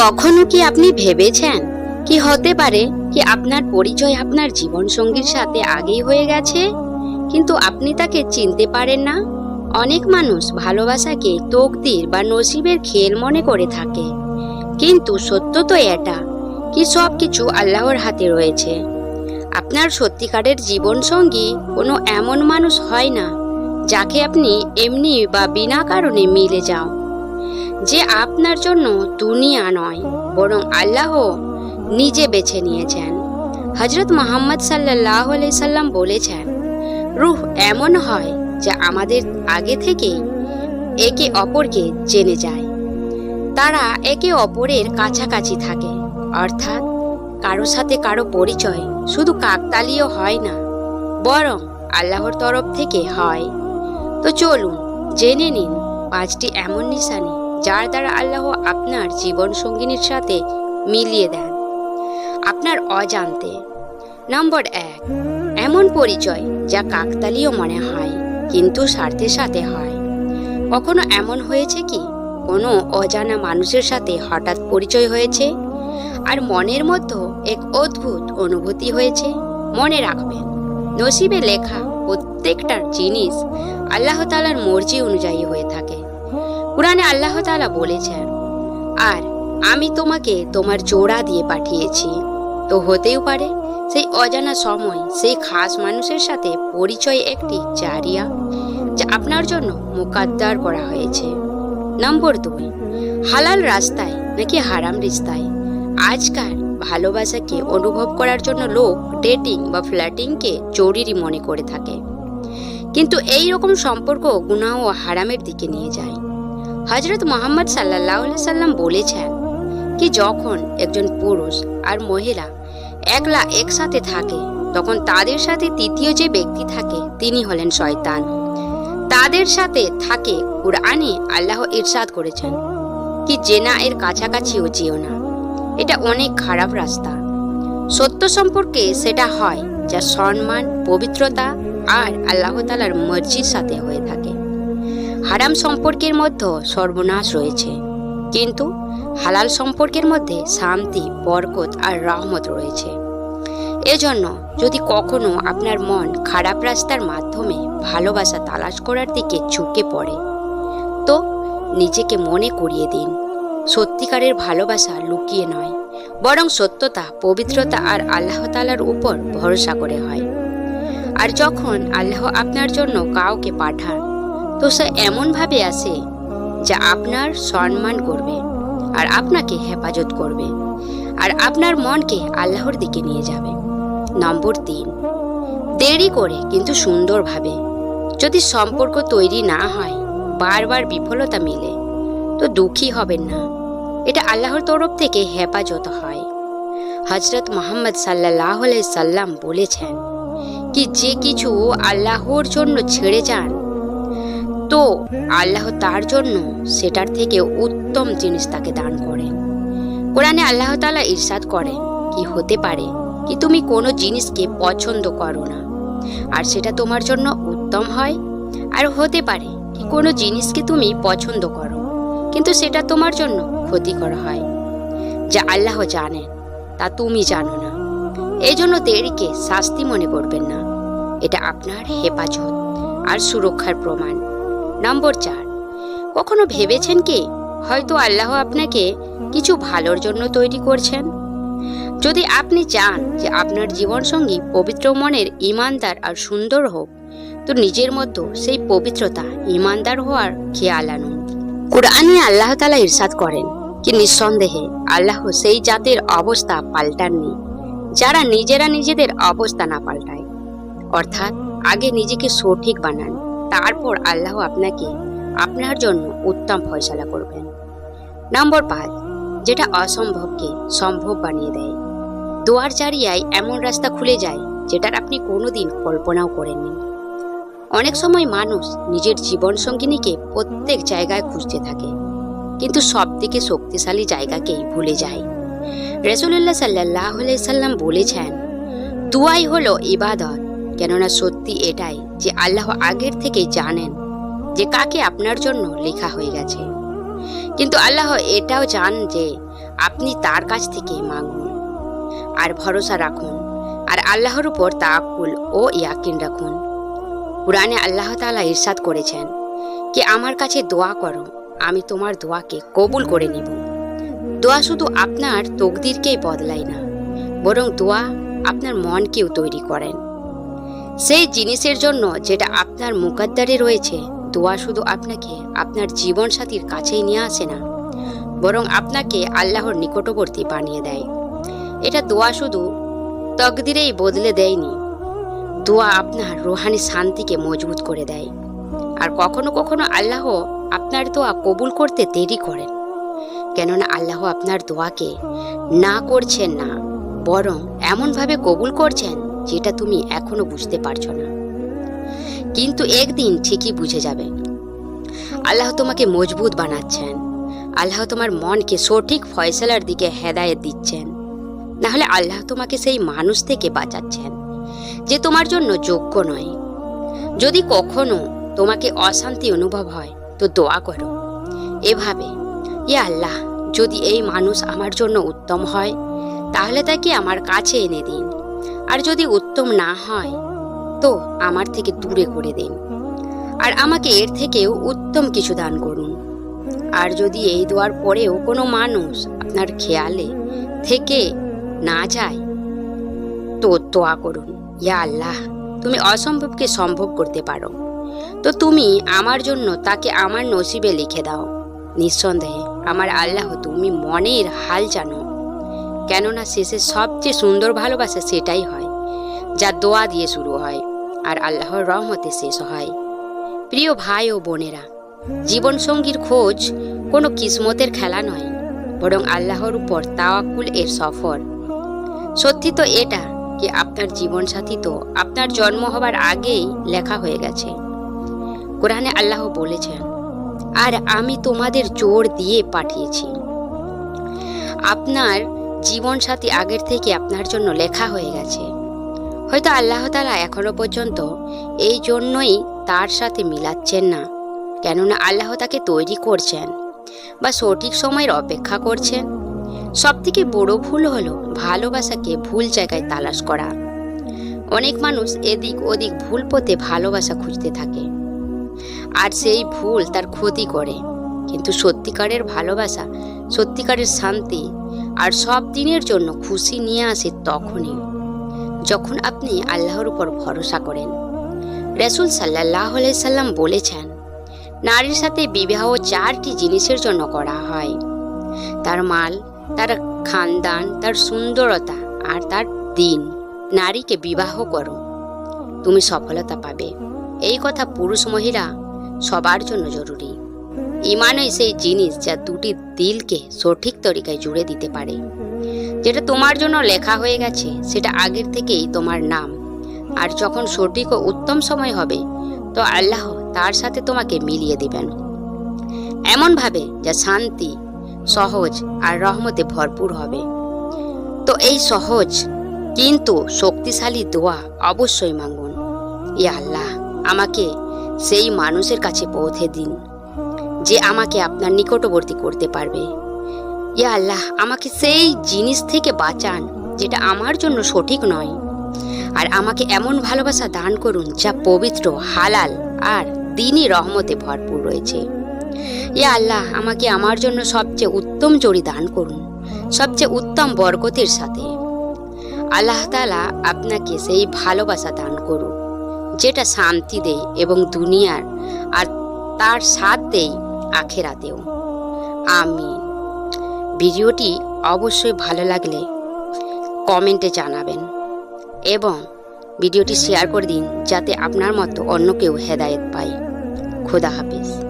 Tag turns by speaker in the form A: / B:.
A: কখনো কি আপনি ভেবেছেন? কি হতে পারে কি আপনার পরিচয় আপনার জীবন সঙ্গীর সাথে আগেই হয়ে গেছে? কিন্তু আপনি তাকে চিনতে পারেন না? অনেক মানুষ ভালোবাসাকে তকদির বা নসিবের খেল মনে করে থাকে। কিন্তু সত্য তো এটা, কি সব কিছু আল্লাহর হাতে রয়েছে। আপনার সত্যিকারের জীবন সঙ্গী কোনো এমন মানুষ হয় না, যাকে আপনি এমনি বা বিনা কারণে মিলে যাও। যে আপনার জন্য দুনিয়া নয়, বরং আল্লাহ নিজে বেছে নিয়েছেন। হজরত মোহাম্মদ সাল্লাহ সাল্লাম বলেছেন, রুহ এমন হয় যা আমাদের আগে থেকেই একে অপরকে জেনে যায়। তারা একে অপরের কাছাকাছি থাকে, অর্থাৎ কারও সাথে কারও পরিচয় শুধু কাকতালীয় হয় না, বরং আল্লাহর তরফ থেকে হয়। তো চলুন, জেনে নিন পাঁচটি এমন নিশানি। যার দ্বারা আল্লাহ আপনার জীবন সঙ্গিনীর সাথে মিলিয়ে দেন। আপনার অজান্তে। নম্বর এক, এমন পরিচয় যা কাকতালীয় মনে হয়, কিন্তু স্বার্থের সাথে হয়। কখনো এমন হয়েছে কি? কোনো অজানা মানুষের সাথে হঠাৎ পরিচয় হয়েছে? আর মনের মধ্যে এক অদ্ভুত অনুভূতি হয়েছে? মনে রাখবেন, নসিবে লেখা প্রত্যেকটা জিনিস আল্লাহ তালার মর্জি অনুযায়ী হয়ে থাকে। কোরআনে আল্লাহ তালা বলেছেন, আর আমি তোমাকে তোমার জোড়া দিয়ে পাঠিয়েছি। তো হতেও পারে সেই অজানা সময় সেই খাস মানুষের সাথে পরিচয় একটি জারিয়া যা আপনার জন্য মোকাদ্দার করা হয়েছে। নম্বর দুই, হালাল রাস্তায় নাকি হারাম রাস্তায়? আজকাল ভালোবাসাকে অনুভব করার জন্য লোক ডেটিং বা ফ্ল্যাটিংকে জরুরি মনে করে থাকে। কিন্তু এই রকম সম্পর্ক গুনাহ ও হারামের দিকে নিয়ে যায়। হজরত মোহাম্মদ সাল্লাহ সাল্লাম বলেছেন কি যখন একজন পুরুষ আর মহিলা একলা একসাথে থাকে, তখন তাদের সাথে তৃতীয় যে ব্যক্তি থাকে, তিনি হলেন শয়তান। তাদের সাথে থাকে কুরআনে আল্লাহ ইরশাদ করেছেন কি জেনা এর কাছাকাছিও যেও না। এটা অনেক খারাপ রাস্তা। সত্য সম্পর্কে সেটা হয় যা সম্মান, পবিত্রতা আর আল্লাহ তালার মর্জির সাথে হয়ে থাকে। হারাম সম্পর্কের মধ্যে সর্বনাশ রয়েছে। কিন্তু হালাল সম্পর্কের মধ্যে শান্তি, বরকত আর রহমত রয়েছে। এজন্য যদি কখনো আপনার মন খারাপ রাস্তার মাধ্যমে ভালোবাসা তালাশ করার দিকে ঝুঁকে পড়ে, তো নিজেকে মনে করিয়ে দিন। সত্যিকারের ভালোবাসা লুকিয়ে নয়, বরং সত্যতা, পবিত্রতা আর আল্লাহ তালার উপর ভরসা করে হয়। আর যখন আল্লাহ আপনার জন্য কাউকে পাঠান তো সে এমনভাবে আসে যা আপনার সম্মান করবে আর আপনাকে হেফাজত করবে আর আপনার মনকে আল্লাহর দিকে নিয়ে যাবে। নম্বর তিন, দেরি করে কিন্তু সুন্দরভাবে। যদি সম্পর্ক তৈরি না হয়, বারবার বিফলতা মিলে, তো দুঃখী হবেন না। এটা আল্লাহর তরফ থেকে হেফাজত হয়। হজরত মোহাম্মদ সাল্লাহ সাল্লাম বলেছেন, কি যে কিছু আল্লাহর জন্য ছেড়ে যান তো আল্লাহ তার জন্য সেটার থেকে উত্তম জিনিস তাকে দান করেন। কোরআনে আল্লাহ তালা ইরশাদ করেন কি হতে পারে কি তুমি কোনো জিনিসকে পছন্দ করো না। আর সেটা তোমার জন্য উত্তম হয়। আর হতে পারে কি কোনো জিনিসকে তুমি পছন্দ করো, কিন্তু সেটা তোমার জন্য ক্ষতিকর হয়। যা আল্লাহ জানেন তা তুমি জানো না। এই জন্য দেরিকে শাস্তি মনে করবেন না। এটা আপনার হেফাজত আর সুরক্ষার প্রমাণ। নম্বর চার। কখনো ভেবেছেন কি, হয়তো আল্লাহ আপনাকে কিছু ভালোর জন্য তৈরি করছেন? যদি আপনি চান যে আপনার জীবনসঙ্গী পবিত্র মনের ইমানদার আর সুন্দর হোক, তো নিজের মধ্যে সেই পবিত্রতা, ইমানদার হওয়ার খেয়াল আনুন। কোরআনে আল্লাহ তালা ইরশাদ করেন কি, নিঃসন্দেহে আল্লাহ সেই জাতির অবস্থা পাল্টাননি, যারা নিজেরা নিজেদের অবস্থা না পাল্টায়। অর্থাৎ আগে নিজেকে সঠিক বানান তারপর আল্লাহ আপনাকে আপনার জন্য উত্তম ফয়সালা করবেন। নম্বর পাঁচ, যেটা অসম্ভবকে সম্ভব বানিয়ে দেয়। দোয়ার চারিয়ায় এমন রাস্তা খুলে যায় যেটার আপনি কোনোদিন কল্পনাও করেননি। অনেক সময় মানুষ নিজের জীবন সঙ্গিনীকে প্রত্যেক জায়গায় খুঁজতে থাকে, কিন্তু সব থেকে শক্তিশালী জায়গাকেই ভুলে যায়। রসুল্লাহ সাল্লাহ সাল্লাম বলেছেন, দুয়াই হলো ইবাদত, কেননা সত্যি এটাই যে আল্লাহ আগের থেকেই জানেন যে কাকে আপনার জন্য লেখা হয়ে গেছে। কিন্তু আল্লাহ এটাও জান যে আপনি তার কাছ থেকে মাগুন। আর ভরসা রাখুন। আর আল্লাহর উপর তাকুল ও ইয়াকিন রাখুন। কোরআনে আল্লাহ তাআলা ইরশাদ করেছেন কি আমার কাছে দোয়া করো, আমি তোমার দোয়াকে কবুল করে নিব। দোয়া শুধু আপনার তকদিরকেই বদলায় না, বরং দোয়া আপনার মনকেও তৈরি করেন। সেই জিনিসের জন্য যেটা আপনার মুকাদ্দারে রয়েছে, দোয়া শুধু আপনাকে, আপনার জীবনসাথীর কাছেই নিয়ে আসে না। বরং আপনাকে আল্লাহর নিকটবর্তী বানিয়ে দেয়। এটা দোয়া শুধু তকদিরেই বদলে দেয়নি। দোয়া আপনার রোহানি শান্তিকে মজবুত করে দেয়। আর কখনো কখনো আল্লাহ আপনার দোয়া কবুল করতে দেরি করেন। কেননা আল্লাহ আপনার দোয়াকে না করছেন না, বরং এমনভাবে কবুল করছেন যেটা তুমি এখনও বুঝতে পারছ না। কিন্তু একদিন ঠিকই বুঝে যাবে। আল্লাহ তোমাকে মজবুত বানাচ্ছেন। আল্লাহ তোমার মনকে সঠিক ফয়সালার দিকে হেদায়েত দিচ্ছেন। নাহলে আল্লাহ তোমাকে সেই মানুষ থেকে বাঁচাচ্ছেন, যে তোমার জন্য যোগ্য নয়। যদি কখনো তোমাকে অশান্তি অনুভব হয়, তো দোয়া করো। এভাবে ইয়া আল্লাহ, যদি এই মানুষ আমার জন্য উত্তম হয়, তাহলে তাকে আমার কাছে এনে দিন। আর যদি উত্তম না হয়, তো আমার থেকে দূরে করে দিন। আর আমাকে এর থেকেও উত্তম কিছু দান করুন। আর যদি এই দোয়ার পরেও কোনো মানুষ আপনার খেয়ালে থেকে না যায়, তো দোয়া করুন, ইয়া আল্লাহ, তুমি অসম্ভবকে সম্ভব করতে পারো। তো তুমি আমার জন্য তাকে আমার নসিবে লিখে দাও। নিঃসন্দেহে, আমার আল্লাহ তুমি মনের হাল জানো। কেননা শেষে সবচেয়ে সুন্দর ভালোবাসা সেটাই হয়, যা দোয়া দিয়ে শুরু হয় আর আল্লাহর রহমতে শেষ হয়। প্রিয় ভাই ও বোনেরা, জীবনসঙ্গীর খোঁজ কোনো কিসমতের খেলা নয়, বরং আল্লাহর উপর তাওয়াক্কুল এর সফর। সত্যি তো এটা কি আপনার জীবনসাথী তো আপনার জন্ম হবার আগেই লেখা হয়ে গেছে। কোরআনে আল্লাহ বলেছেন, আর আমি তোমাদের জোর দিয়ে পাঠিয়েছি। আপনার জীবনসাথী আগের থেকে আপনার জন্য লেখা হয়ে গেছে। হয়তো আল্লাহ তালা এখনও পর্যন্ত এই জন্যই তার সাথে মিলাচ্ছেন না, কেননা আল্লাহ তাকে তৈরি করছেন বা সঠিক সময়ের অপেক্ষা করছেন। সবথেকে বড় ভুল হলো ভালোবাসাকে ভুল জায়গায় তালাশ করা। অনেক মানুষ এদিক ওদিক ভুল পথে ভালোবাসা খুঁজতে থাকে, আর সেই ভুল তার ক্ষতি করে। কিন্তু সত্যিকারের ভালোবাসা, সত্যিকারের শান্তি আর সব দিনের জন্য খুশি নিয়ে আসে তখনই, যখন আপনি আল্লাহর উপর ভরসা করেন। রসুল সাল্লাহ সাল্লাম বলেছেন, নারীর সাথে বিবাহ চারটি জিনিসের জন্য করা হয়। তার মাল, তার খানদান, তার সুন্দরতা আর তার দিন। নারীকে বিবাহ করো, তুমি সফলতা পাবে। এই কথা পুরুষ মহিলা সবার জন্য জরুরি। ইমানই সেই জিনিস যা দুটি দিলকে সঠিক তরিকায় জুড়ে দিতে পারে। যেটা তোমার জন্য লেখা হয়ে গেছে, সেটা আগের থেকেই তোমার নাম। আর যখন সঠিক ও উত্তম সময় হবে, তো আল্লাহ তার সাথে তোমাকে মিলিয়ে দিবেন। এমনভাবে যা শান্তি, সহজ আর রহমতে ভরপুর হবে। তো এই সহজ কিন্তু শক্তিশালী দোয়া অবশ্যই মাঙ্গুন। ইয়া আল্লাহ, আমাকে সেই মানুষের কাছে পৌঁছে দিন। যে আমাকে আপনার নিকটবর্তী করতে পারবে। ইয়া আল্লাহ, আমাকে সেই জিনিস থেকে বাঁচান, যেটা আমার জন্য সঠিক নয়। আর আমাকে এমন ভালোবাসা দান করুন, যা পবিত্র, হালাল আর দিনই রহমতে ভরপুর রয়েছে। ইয়া আল্লাহ, আমাকে আমার জন্য সবচেয়ে উত্তম জড়ি দান করুন, সবচেয়ে উত্তম বরকতের সাথে। আল্লাহ তালা আপনাকে সেই ভালোবাসা দান করুন যেটা শান্তি দেয় এবং দুনিয়ার আর তার সাথ দেয় আখেরাতেও। আমি ভিডিওটি অবশ্যই ভালো লাগলে কমেন্টে জানাবেন এবং ভিডিওটি শেয়ার করে দিন যাতে আপনার মতো অন্য কেউ হেদায়েত পায়। খোদা হাফিজ।